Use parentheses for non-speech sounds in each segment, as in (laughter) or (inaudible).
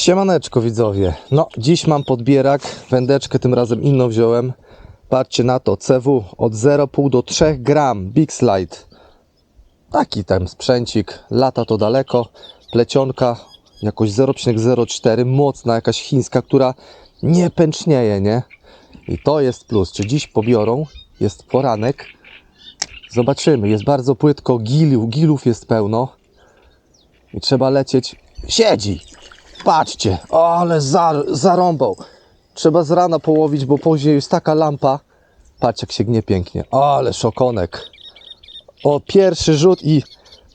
Siemaneczko widzowie. No, dziś mam podbierak. Wędeczkę tym razem inną wziąłem. Patrzcie na to. CW od 0,5 do 3 gram. Big Slide. Taki tam sprzęcik. Lata to daleko. Plecionka jakoś 0,04. Mocna jakaś chińska, która nie pęcznieje, nie? I to jest plus. Czy dziś pobiorą? Jest poranek. Zobaczymy. Jest bardzo płytko. Gilów, gilów jest pełno. I trzeba lecieć. Siedzi! Patrzcie, ale zar, zarąbał. Trzeba z rana połowić, bo później jest taka lampa. Patrz jak się gnie pięknie. Ale szokonek. O, pierwszy rzut i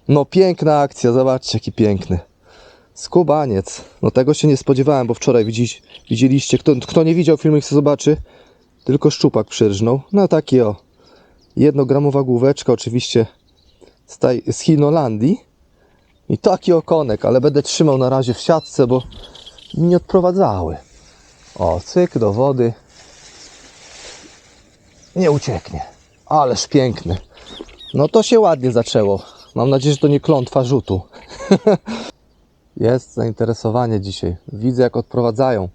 no piękna akcja. Zobaczcie jaki piękny. Skubaniec. No tego się nie spodziewałem, bo wczoraj widzisz, widzieliście. Kto, kto nie widział filmu, chce zobaczy. Tylko szczupak przyrżnął. No taki o. Jednogramowa główeczka, oczywiście z, tej, z Chinolandii. I taki okonek, ale będę trzymał na razie w siatce, bo mi nie odprowadzały. O, cyk do wody. Nie ucieknie. Ależ piękny. No to się ładnie zaczęło. Mam nadzieję, że to nie klątwa rzutu. (laughs) Jest zainteresowanie dzisiaj. Widzę, jak odprowadzają.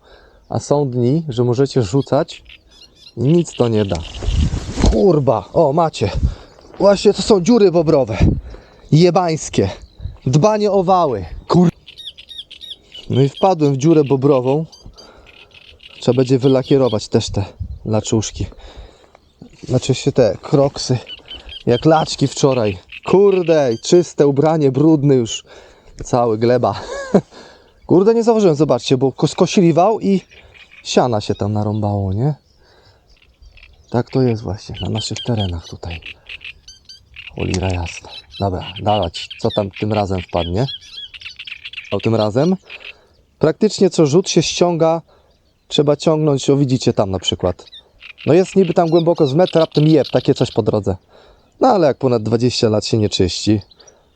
A są dni, że możecie rzucać i nic to nie da. Kurba, o macie. Właśnie to są dziury bobrowe. Jebańskie. Dbanie o wały. Kur... No i wpadłem w dziurę bobrową. Trzeba będzie wylakierować też te laczuszki. Znaczy się te kroksy. Jak laczki wczoraj. Kurde, czyste ubranie, brudny już. Cały gleba. (laughs) Kurde, nie zauważyłem, zobaczcie, bo ko- skosili wał i siana się tam narąbało, nie? Tak to jest właśnie na naszych terenach tutaj. Cholera jasna. Dobra, dawać. Co tam tym razem wpadnie? O tym razem? Praktycznie co rzut się ściąga, trzeba ciągnąć, o widzicie tam na przykład. No jest niby tam głęboko z metr, raptem jeb, takie coś po drodze. No ale jak ponad 20 lat się nie czyści,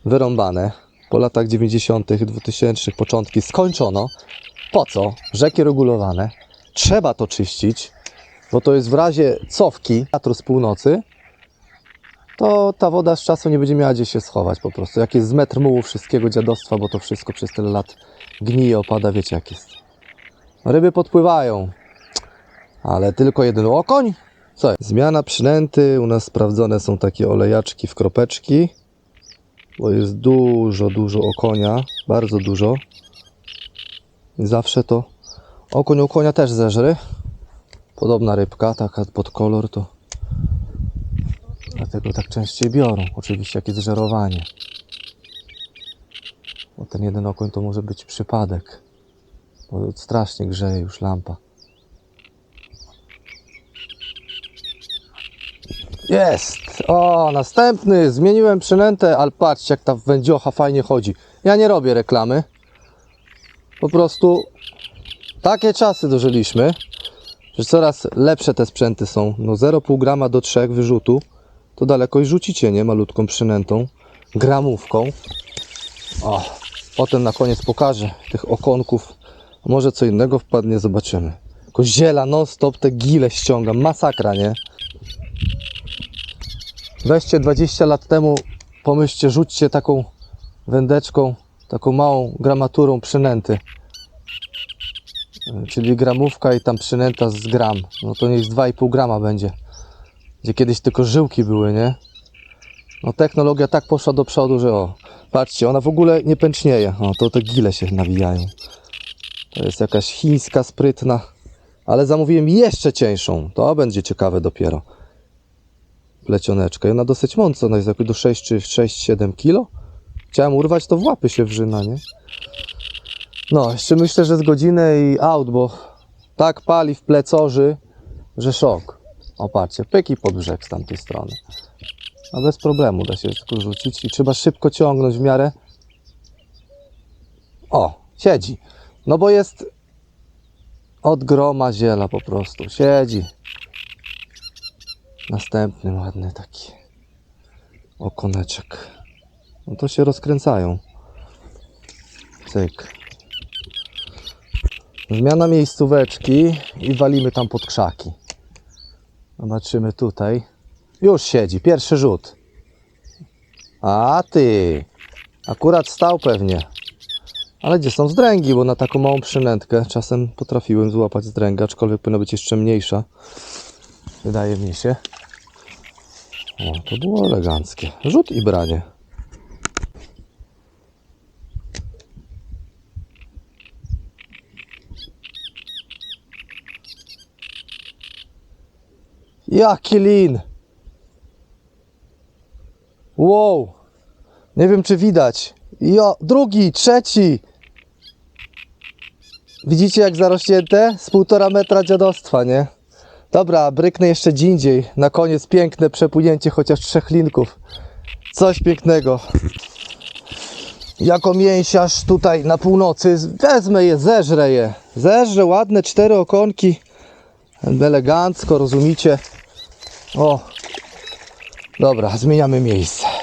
wyrąbane, po latach 90., 2000, początki skończono. Po co? Rzeki regulowane. Trzeba to czyścić, bo to jest w razie cofki wiatru z północy, to ta woda z czasem nie będzie miała gdzie się schować po prostu. Jak jest z metr mułu wszystkiego dziadostwa, bo to wszystko przez tyle lat gnije, opada, wiecie jak jest. Ryby podpływają, ale tylko jeden okoń? Co? Zmiana przynęty, u nas sprawdzone są takie olejaczki w kropeczki, bo jest dużo, dużo okonia, bardzo dużo. I zawsze to okoń okonia też zeżry. Podobna rybka, taka pod kolor to Dlatego tak częściej biorą. Oczywiście jak jest żerowanie. Bo ten jeden okoń to może być przypadek. Bo strasznie grzeje już lampa. Jest! O, następny! Zmieniłem przynętę, ale patrzcie jak ta wędziocha fajnie chodzi. Ja nie robię reklamy. Po prostu takie czasy dożyliśmy, że coraz lepsze te sprzęty są. No 0,5 grama do 3 wyrzutu to daleko i rzucicie, nie? Malutką przynętą, gramówką. O, potem na koniec pokażę tych okonków. Może co innego wpadnie, zobaczymy. Koziela non stop te gile ściągam, masakra, nie? Weźcie 20 lat temu, pomyślcie, rzućcie taką wędeczką, taką małą gramaturą przynęty. Czyli gramówka i tam przynęta z gram. No to niech z 2,5 grama będzie gdzie kiedyś tylko żyłki były, nie? No technologia tak poszła do przodu, że o, patrzcie, ona w ogóle nie pęcznieje. O, to te gile się nawijają. To jest jakaś chińska, sprytna, ale zamówiłem jeszcze cieńszą. To będzie ciekawe dopiero. Plecioneczka. I ona dosyć mocna, ona jest do 6 czy 6-7 kilo. Chciałem urwać, to w łapy się wrzyna, nie? No, jeszcze myślę, że z godzinę i out, bo tak pali w plecorzy, że szok. O patrzcie, pyki pod brzeg z tamtej strony. A bez problemu da się tylko rzucić i trzeba szybko ciągnąć w miarę. O, siedzi. No bo jest od groma ziela po prostu. Siedzi. Następny ładny taki okoneczek. No to się rozkręcają. Cyk. Zmiana miejscóweczki i walimy tam pod krzaki. Zobaczymy tutaj. Już siedzi, pierwszy rzut. A ty, akurat stał pewnie. Ale gdzie są zdręgi, bo na taką małą przynętkę czasem potrafiłem złapać zdręgę, aczkolwiek powinna być jeszcze mniejsza. Wydaje mi się. O, to było eleganckie. Rzut i branie. Jaki lin! Wow! Nie wiem czy widać. Jo, drugi, trzeci! Widzicie jak zarośnięte? Z półtora metra dziadostwa, nie? Dobra, bryknę jeszcze dzień indziej. Na koniec piękne przepłynięcie chociaż trzech linków. Coś pięknego. Jako mięsiarz tutaj na północy wezmę je, zeżrę je. Zeżrę ładne cztery okonki. Elegancko, rozumicie? O, dobra, zmieniamy miejsce.